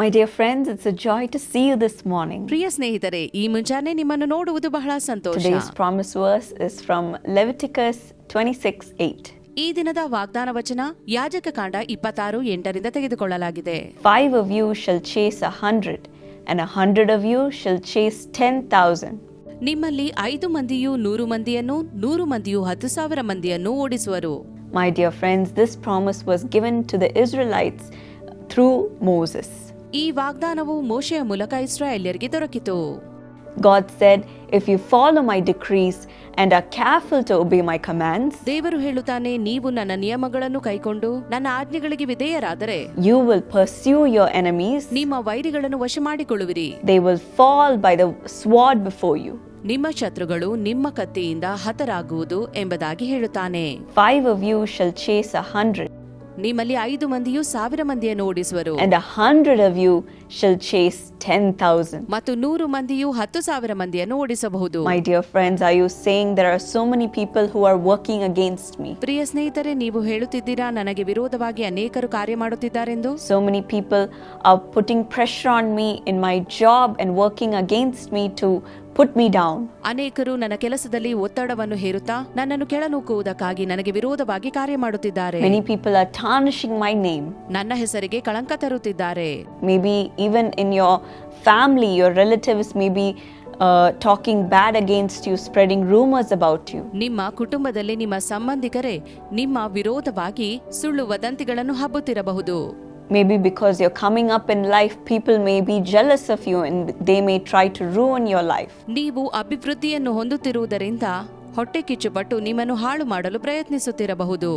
My dear friends it's a joy to see you this morning ಪ್ರಿಯ ಸ್ನೇಹಿತರೆ ಈ ಮುಂಜಾನೆ ನಿಮ್ಮನ್ನು ನೋಡುವುದು ಬಹಳ ಸಂತೋಷ. This promise verse is from Leviticus 26:8 ಈ ದಿನದ ವಾಗ್ದಾನ ವಚನ ಯಾಜಕ ಕಾಂಡ ಇಪ್ಪತ್ತಾರು ಎಂಟರಿಂದ ತೆಗೆದುಕೊಳ್ಳಲಾಗಿದೆ. Five of you shall chase a hundred and a hundred of you shall chase ten thousand ನಿಮ್ಮಲ್ಲಿ ಐದು ಮಂದಿಯು ನೂರು ಮಂದಿಯನ್ನು ನೂರು ಮಂದಿಯು ಹತ್ತು ಸಾವಿರ ಮಂದಿಯನ್ನು ಓಡಿಸುವರು. My dear friends this promise was given to the Israelites through Moses ಈ ವಾಗ್ದಾನವು ಮೋಶೆಯ ಮೂಲಕ ಇಸ್ರಾಯೇಲ್ಯರಿಗೆ ದೊರಕಿತು God said, If you follow my decrees and are careful to obey my commands, ದೇವರು ಹೇಳುತ್ತಾನೆ ನೀವು ನನ್ನ ನಿಯಮಗಳನ್ನು ಕೈಕೊಂಡು ನನ್ನ ಆಜ್ಞೆಗಳಿಗೆ ವಿಧೇಯರಾದರೆ you will pursue your enemies. ನಿಮ್ಮ ವೈರಿಗಳನ್ನು ವಶ ಮಾಡಿಕೊಳ್ಳುವಿರಿ They will fall by the sword before you. ನಿಮ್ಮ ಶತ್ರುಗಳು ನಿಮ್ಮ ಕತ್ತಿಯಿಂದ ಹತರಾಗುವುದು ಎಂಬುದಾಗಿ ಹೇಳುತ್ತಾನೆ Five of you shall chase a hundred, ನಿಮ್ಮಲ್ಲಿ ಐದು ಮಂದಿಯು ಸಾವಿರ ಮಂದಿಯನ್ನು ಓಡಿಸುವರು and a hundred of you shall chase ten thousand. ಮತ್ತು ನೂರು ಮಂದಿಯು ಹತ್ತು ಸಾವಿರ ಮಂದಿಯನ್ನು ಓಡಿಸಬಹುದು My dear friends, are you saying there are so many people who are working against me? ಪ್ರಿಯ ಸ್ನೇಹಿತರೆ ನೀವು ಹೇಳುತ್ತಿದ್ದೀರಾ ನನಗೆ ವಿರೋಧವಾಗಿ ಅನೇಕರು ಕಾರ್ಯ ಮಾಡುತ್ತಿದ್ದಾರೆಂದು So many people are putting pressure on me in my job and working against me to put me down. ಅನೇಕರು ನನ್ನ ಕೆಲಸದಲ್ಲಿ ಒತ್ತಡವನ್ನು ಹೇರುತ್ತಾ ನನ್ನನ್ನು ಕೆಳನೂಕುವುದಕ್ಕಾಗಿ ನನಗೆ ವಿರೋಧವಾಗಿ ಕಾರ್ಯ ಮಾಡುತ್ತಿದ್ದಾರೆ Many people are tarnishing my name. ನನ್ನ ಹೆಸರಿಗೆ ಕಳಂಕ ತರುತ್ತಿದ್ದಾರೆ Maybe even in your family, your relatives may be uh, talking bad against you, spreading rumors about you. ನಿಮ್ಮ ಕುಟುಂಬದಲ್ಲಿ ನಿಮ್ಮ ಸಂಬಂಧಿಕರೇ ನಿಮ್ಮ ವಿರೋಧವಾಗಿ ಸುಳ್ಳು ವದಂತಿಗಳನ್ನು ಹಬ್ಬುತ್ತಿರಬಹುದು Maybe because you're coming up in life, people may be jealous of you and they may try to ruin your life. ನೀವು ಅಭಿವೃದ್ಧಿಯನ್ನು ಹೊಂದುತ್ತಿರುವುದರಿಂದ ಹೊಟ್ಟೆ ಕಿಚ್ಚುಪಟ್ಟು ನಿಮ್ಮನ್ನು ಹಾಳು ಮಾಡಲು ಪ್ರಯತ್ನಿಸುತ್ತಿರಬಹುದು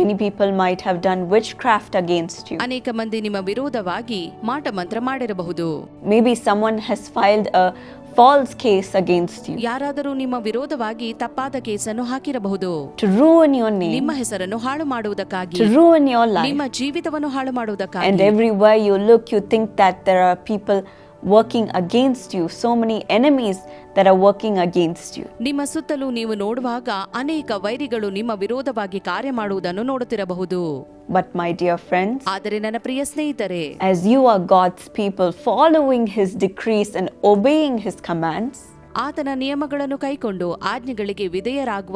Many people might have done witchcraft against you. ಅನೇಕ ಮಂದಿ ನಿಮ್ಮ ವಿರೋಧವಾಗಿ ಮಾಟಮಂತ್ರ ಮಾಡಿರಬಹುದು Maybe someone has filed a false case against you ಯಾರಾದರೂ ನಿಮ್ಮ ವಿರೋಧವಾಗಿ ತಪ್ಪಾದ ಕೇಸನ್ನು ಹಾಕಿರಬಹುದು to ruin your name, ನಿಮ್ಮ ಹೆಸರನ್ನು ಹಾಳು ಮಾಡುವುದಕ್ಕಾಗಿ to ruin your life. ನಿಮ್ಮ ಜೀವಿತವನ್ನು ಹಾಳು And everywhere you look, you think that there are people working against you, so many enemies that are working against you. ನಿಮ್ಮ ಸುತ್ತಲೂ ನೀವು ನೋಡುವಾಗ ಅನೇಕ ವೈರಿಗಳು ನಿಮ್ಮ ವಿರೋಧವಾಗಿ ಕಾರ್ಯ ಮಾಡುವುದನ್ನು ನೋಡುತ್ತಿರಬಹುದು But, my dear friends, ಆದರೆ ನನ್ನ ಪ್ರಿಯ ಸ್ನೇಹಿತರೆ as you are God's people, following His decrees and obeying His commands, ಆತನ ನಿಯಮಗಳನ್ನು ಕೈಕೊಂಡು ಆಜ್ಞೆಗಳಿಗೆ ವಿಧೇಯರಾಗುವ